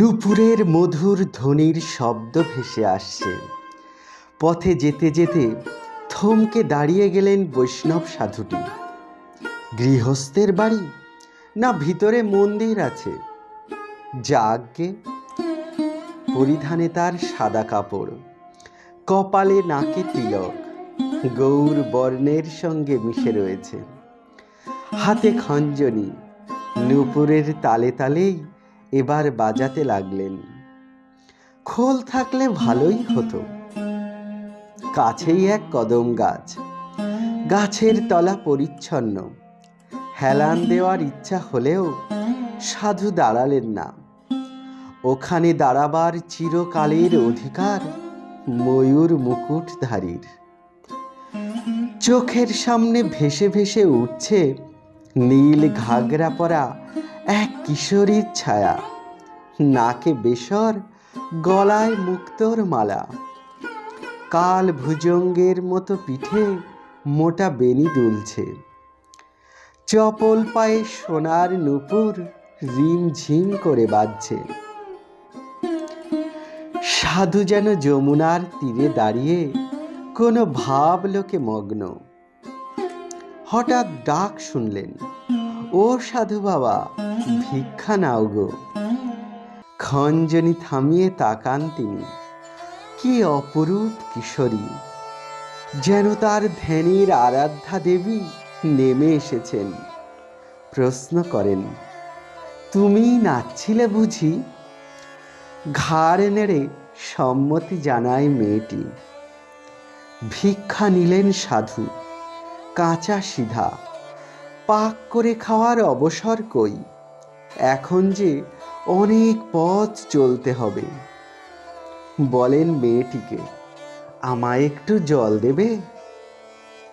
নুপুরের মধুর ধ্বনির শব্দ ভেসে আসছে। পথে যেতে যেতে থমকে দাঁড়িয়ে গেলেন বৈষ্ণব সাধুটি। গৃহস্থের বাড়ি? না ভিতরে মন্দির আছে। যাজ্ঞে? পরিধানে তার সাদা কাপড়। কপালে নাকে তিলক। গৌর বর্ণের সঙ্গে মিশে রয়েছে। হাতে খঞ্জনি। নূপুরের তালে তালেই এবার বাজাতে লাগলেন। খোল থাকলে ভালোই হতো। কাছেই এক কদম গাছ। গাছের তলা পরিচ্ছন্ন। হেলান দেওয়ার ইচ্ছা হলেও সাধু দাঁড়ালেন না। ওখানে দাঁড়াবার চিরকালের অধিকার ময়ূর মুকুটধারীর। চোখের সামনে ভেসে ভেসে উঠছে নীল ঘাগরা পরা এক কিশোরীর ছায়া। নাকে বেসর, গলায় মুক্তর মালা। কাল ভুজঙ্গের মতো পিঠে মোটা বেনি দুলছে। চপল পায়ে সোনার নুপুর রিম ঝিম করে বাজছে। সাধু যেন যমুনার তীরে দাঁড়িয়ে কোনো ভাব লোকে মগ্ন। হঠাৎ ডাক শুনলেন। ও সাধু বাবা, ভিক্ষা নাও গো। খঞ্জনি থামিয়ে তাকান তিনি, কি অপরূপ কিশোরী। যেন তার ধ্যানের আরাধ্যা দেবী নেমে এসেছেন। প্রশ্ন করেন, তুমি নাচছিলে বুঝি? ঘাড় নেড়ে সম্মতি জানায় মেয়েটি। ভিক্ষা নিলেন সাধু, কাঁচা সিধা পাক করে খাওয়ার অবসর কই? এখন যে অনেক পথ চলতে হবে। বলেন মেয়েটিকে, আমায় একটু জল দেবে?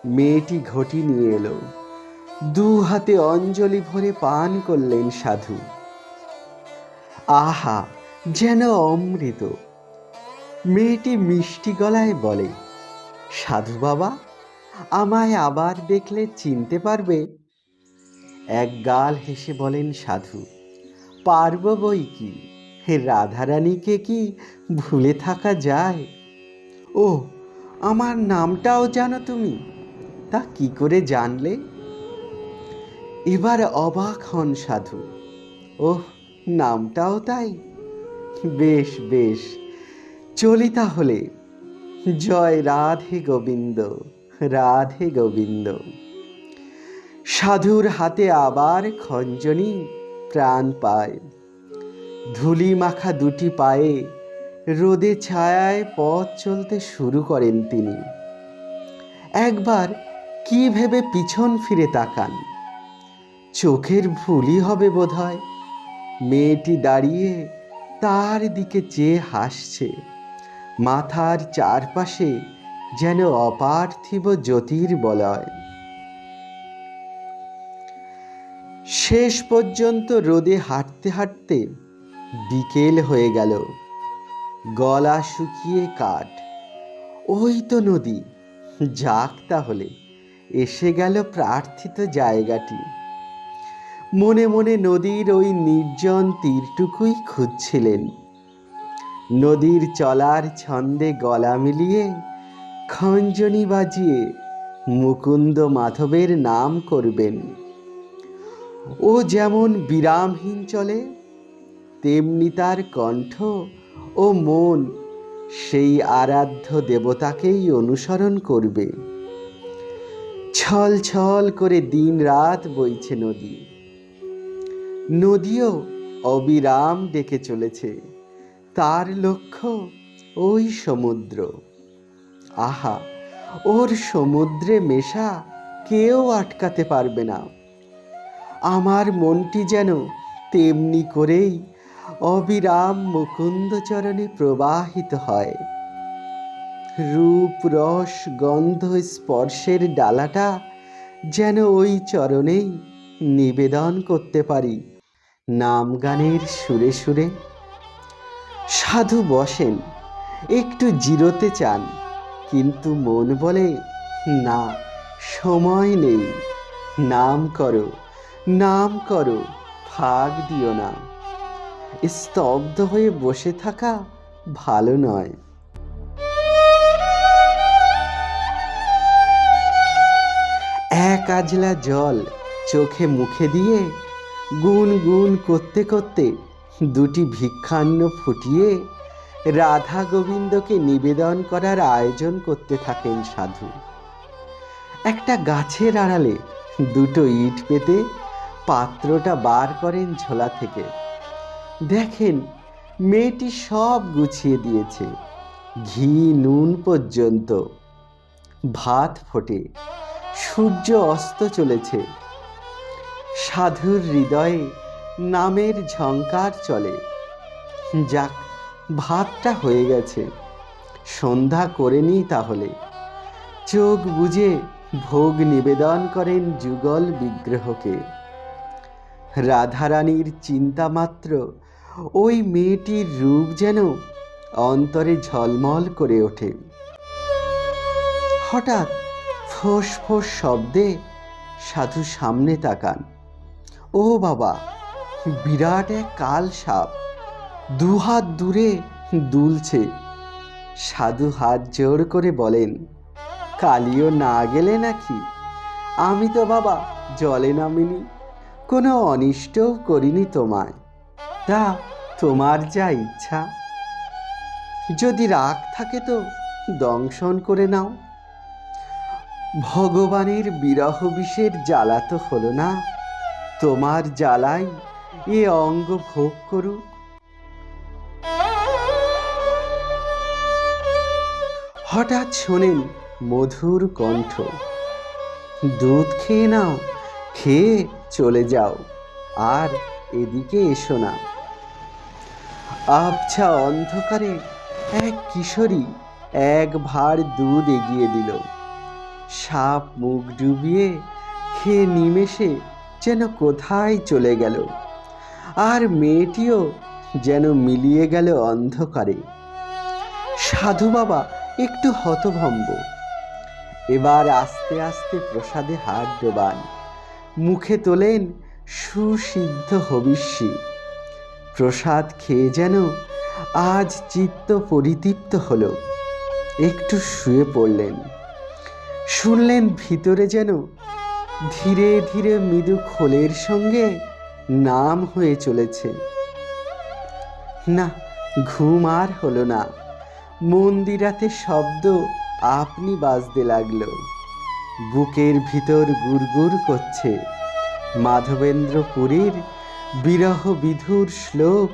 মেয়েটি ঘটি নিয়ে এলো। দু হাতে অঞ্জলি ভরে পান করলেন সাধু। আহা, যেন অমৃত। মেয়েটি মিষ্টি গলায় বলে, সাধু বাবা, আমায় আবার দেখলে চিনতে পারবে এক গাল হেসে বলেন, সাধু, পারব বই কি? রাধারানীকে কি ভুলে থাকা যায়? ও আমার নামটাও জানো তুমি, তা কি করে জানলে? এবার অবাক হন সাধু, ওহ, নামটাও তাই, বেশ বেশ, চলি তাহলে, জয় রাধে গোবিন্দ রাধে গোবিন্দ। সাধুর হাতে আবার খঞ্জনি প্রাণ পায়। ধুলি মাখা দুটি পায়ে, রোদে ছায়ায় পথ চলতে শুরু করেন তিনি। একবার কি ভেবে পিছন ফিরে তাকান? চোখের ভুলই হবে বোধহয়। মেয়েটি দাঁড়িয়ে তার দিকে চেয়ে হাসছে। মাথার চারপাশে যেন অপার্থিব জ্যোতির বলয় শেষ পর্যন্ত রোদে হাঁটতে হাঁটতে বিকেল হয়ে গেল। গলা শুকিয়ে কাঠ। ওই তো নদী। যাক তাহলে, এসে গেল প্রার্থিত জায়গাটি। মনে মনে নদীর ওই নির্জন তীরটুকুই খুঁজছিলেন। নদীর চলার ছন্দে গলা মিলিয়ে খঞ্জনি বাজিয়ে মুকুন্দ মাধবের নাম করবেন। ও যেমন বিরামহীন চলে, তেমনি তার কণ্ঠ ও মন সেই আরাধ্য দেবতাকেই অনুসরণ করবে। ছল ছল করে দিন রাত বইছে নদী। নদীও অবিরাম ডেকে চলেছে। তার লক্ষ্য ওই সমুদ্র। আহা, ওর সমুদ্রে মেশা কেউ আটকাতে পারবে না। আমার মনটি যেন তেমনি করেই অবিরাম মুকুন্দচরণে প্রবাহিত হয়। রূপ, রস, গন্ধ, স্পর্শের ডালাটা যেন ওই চরণেই নিবেদন করতে পারি। নাম গানের সুরে সুরে সাধু বসেন, একটু জিরোতে চান, কিন্তু মন বলে, না, সময় নেই, নাম করো। নাম করো ফাঁক দিও না। স্তব্ধ হয়ে বসে থাকা ভালো নয়। এক আজলা জল চোখে মুখে দিয়ে গুন গুন করতে করতে দুটি ভিক্ষান্ন ফুটিয়ে রাধা গোবিন্দকে নিবেদন করার আয়োজন করতে থাকেন সাধু। একটা গাছের আড়ালে দুটো ইট পেতে পাত্রটা বার করেন ঝোলা থেকে। দেখেন, মেয়েটি সব গুছিয়ে দিয়েছে। ঘি, নুন পর্যন্ত। ভাত ফোটে। সূর্য অস্ত চলেছে। সাধুর হৃদয়ে নামের ঝঙ্কার চলে। যাক, ভাতটা হয়ে গেছে। সন্ধ্যা করে নিই তাহলে। চোখ বুঝে ভোগ নিবেদন করেন যুগল বিগ্রহকে। রাধারানীর চিন্তা মাত্র। ওই মেয়েটির রূপ যেন অন্তরে ঝলমল করে ওঠে। হঠাৎ ফোঁস ফোঁস শব্দে সাধু সামনে তাকান। ও বাবা, বিরাট এক কাল সাপ। দুহাত দূরে দুলছে। সাধু হাত জোর করে বলেন, কালিও না গেলে নাকি? আমি তো বাবা জলে নামিনি। কোনো অনিষ্টও করিনি তোমায়। তা তোমার যা ইচ্ছা। যদি রাগ থাকে তো দংশন করে নাও। ভগবানের বিরহ বিষের জ্বালা তো হলো না। তোমার জ্বালাই এ অঙ্গ ভোগ করুক। হঠাৎ শোনেন মধুর কণ্ঠ। দুধ খেয়ে নাও। খেয়ে চলে যাও। আর এদিকে এসো না। আবছা অন্ধকারে এক কিশোরী এক ভার দুধ এগিয়ে দিল। সাপ মুখ ডুবিয়ে খেয়ে নিমেষে যেন কোথায় চলে গেল। আর মেয়েটিও যেন মিলিয়ে গেল অন্ধকারে। সাধু বাবা একটু হতভম্ব। এবার আস্তে আস্তে প্রসাদে হাত ডোবান। মুখে তোলেন সুসিদ্ধ হবিষ্যি। প্রসাদ খেয়ে যেন আজ চিত্ত পরিতৃপ্ত হলো। একটু শুয়ে পড়লেন। শুনলেন ভিতরে যেন ধীরে ধীরে মৃদু খোলের সঙ্গে নাম হয়ে চলেছে। না, ঘুম আর হলো না। মন্দিরাতে শব্দ আপনি বাজতে লাগল। বুকের ভিতর গুড়গুড় করছে। মাধবেন্দ্রপুরীর বিরহ বিধুর শ্লোক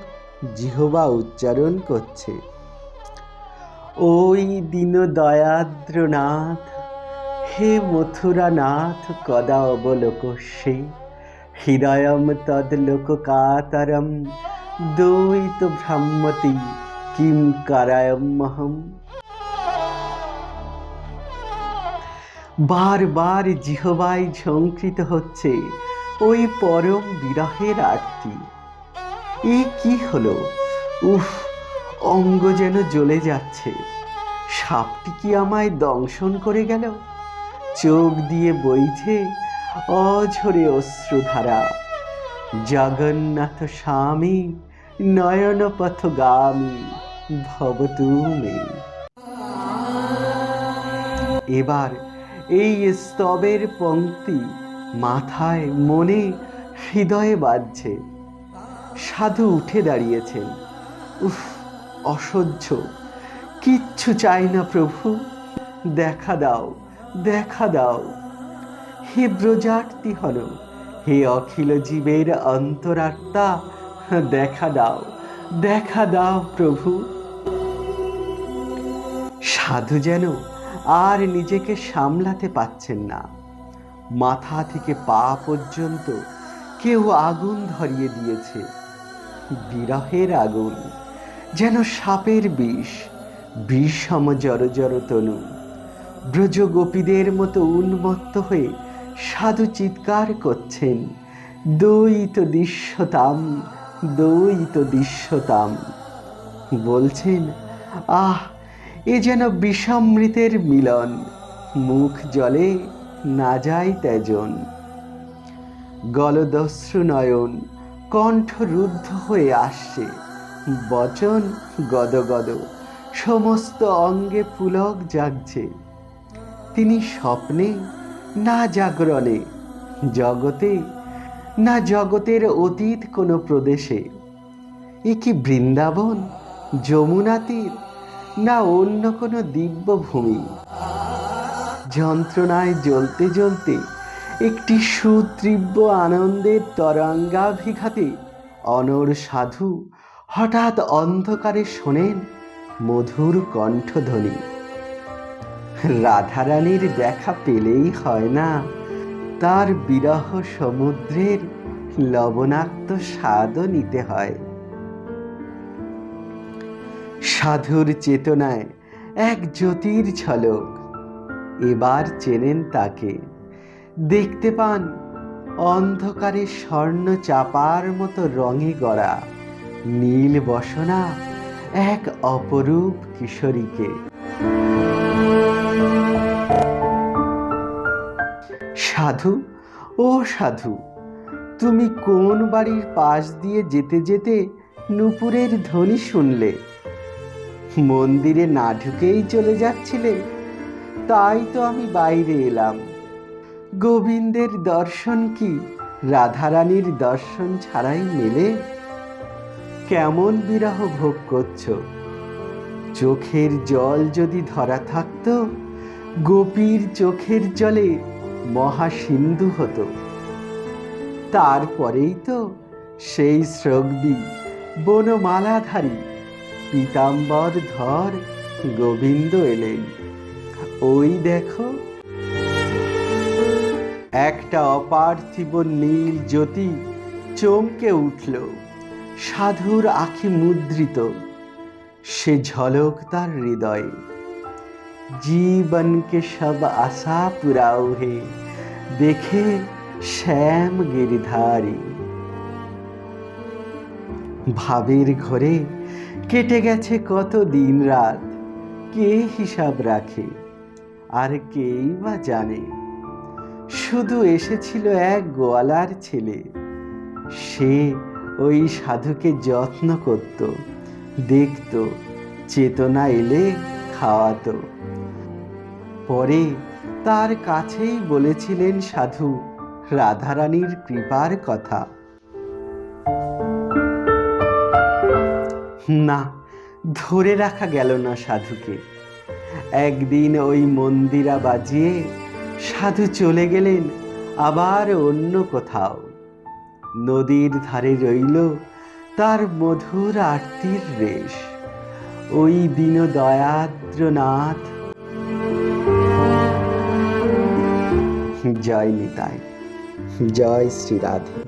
জিহবা উচ্চারণ করছে। ওই দিন দয়াদ্রনাথ, হে মথুরানাথ, কদা অবলোকস্যে। হৃদয়ম তদ্লোকাতরম দ্বৈত ভ্রাম্যতি কিম কারায়মহম বারবার জিহবাই ঝঙ্কৃত হচ্ছে ওই পরম বিরহের আরতি। এ কি হলো? উফ, অঙ্গ যেন জ্বলে যাচ্ছে। সাপটি কি আমায় দংশন করে গেল? চোখ দিয়ে বইছে অঝরে অশ্রুধারা। জগন্নাথ স্বামী নয়ন পথগামী ভবতু এবার এই স্তবের পংক্তি মাথায় মনে হৃদয়ে বাজছে। সাধু উঠে দাঁড়িয়েছেন। উফ, অসহ্য। কিচ্ছু চাই না প্রভু। দেখা দাও দেখা দাও। হে ব্রজার্তি হল হে অখিল জীবের অন্তরাত্মা, দেখা দাও দেখা দাও প্রভু। সাধু যেন আর নিজেকে সামলাতে পাচ্ছেন না। মাথা থেকে পা পর্যন্ত কেউ আগুন ধরিয়ে দিয়েছে। বিরহের আগুন, যেন সাপের বিষ, বিষম জড় জড় তনু। ব্রজ গোপীদের মতো উন্মত্ত হয়ে সাধু চিৎকার করছেন দৈত দৃশ্যতাম দৈত দৃশ্যতাম। বলছেন, আহ এ যেন বিষমৃতের মিলন। মুখ জলে না যায় তেজন গলদস্রু নয়ন কণ্ঠ রুদ্ধ হয়ে আসছে। বচন গদগদ সমস্ত অঙ্গে পুলক জাগছে। তিনি স্বপ্নে, না জাগরণে, জগতে, না জগতের অতীত কোনো প্রদেশে। এ কি বৃন্দাবন যমুনা তীর না অন্য কোনো দিব্য ভূমি যন্ত্রণায় জ্বলতে জ্বলতে একটি সুতীব্র আনন্দের তরঙ্গাভিঘাতে অনর সাধু হঠাৎ অন্ধকারে শোনেন মধুর কণ্ঠধ্বনি। রাধারানীর দেখা পেলেই হয় না, তার বিরহ সমুদ্রের লবণাক্ত স্বাদও নিতে হয়। সাধুর চেতনায় এক জ্যোতির ঝলক। এবার চেনেন তাকে। দেখতে পান অন্ধকারে স্বর্ণ চাপার মতো রঙে গড়া নীল বসনা এক অপরূপ কিশোরীকে। সাধু, ও সাধু, তুমি কোন বাড়ির পাশ দিয়ে যেতে যেতে নুপুরের ধ্বনি শুনলে? মন্দিরে না ঢুকেই চলে যাচ্ছিলেন। তাই তো আমি বাইরে এলাম। গোবিন্দের দর্শন কি? রাধারানীর দর্শন ছাড়াই মেলে? কেমন বিরহ ভোগ করছ? চোখের জল যদি ধরা থাকত, গোপীর চোখের জলে মহাসিন্ধু হতো। তারপরেই তো সেই শ্রগ্বী বনমালাধারী পীতাম্বর ধর, গোবিন্দ এলেন। ওই দেখো, একটা অপার্থিব নীল জ্যোতি চমকে উঠল। সাধুর আখি মুদ্রিত, সে ঝলক তার হৃদয়ে। জীবনকে সব আশা পুরাও হে, দেখে শ্যাম গিরিধারী। ভাবের ঘরে কেটে গেছে কত দিন রাত? কে হিসাব রাখে? আর কেই বা জানে? শুধু এসেছিল এক গোয়ালার ছেলে। সে ওই সাধুকে যত্ন করত, দেখত, চেতনা এলে খাওয়াতো। পরে তার কাছেই বলেছিলেন সাধু, রাধারানীর কৃপার কথা। না, ধরে রাখা গেল না সাধুকে। একদিন ওই মন্দিরা বাজিয়ে সাধু চলে গেলেন আবার অন্য কোথাও। নদীর ধারে রইল তার মধুর আরতির রেশ। ওই দিন দয়াদ্রনাথ জয় নিতাই। জয় শ্রী রাধে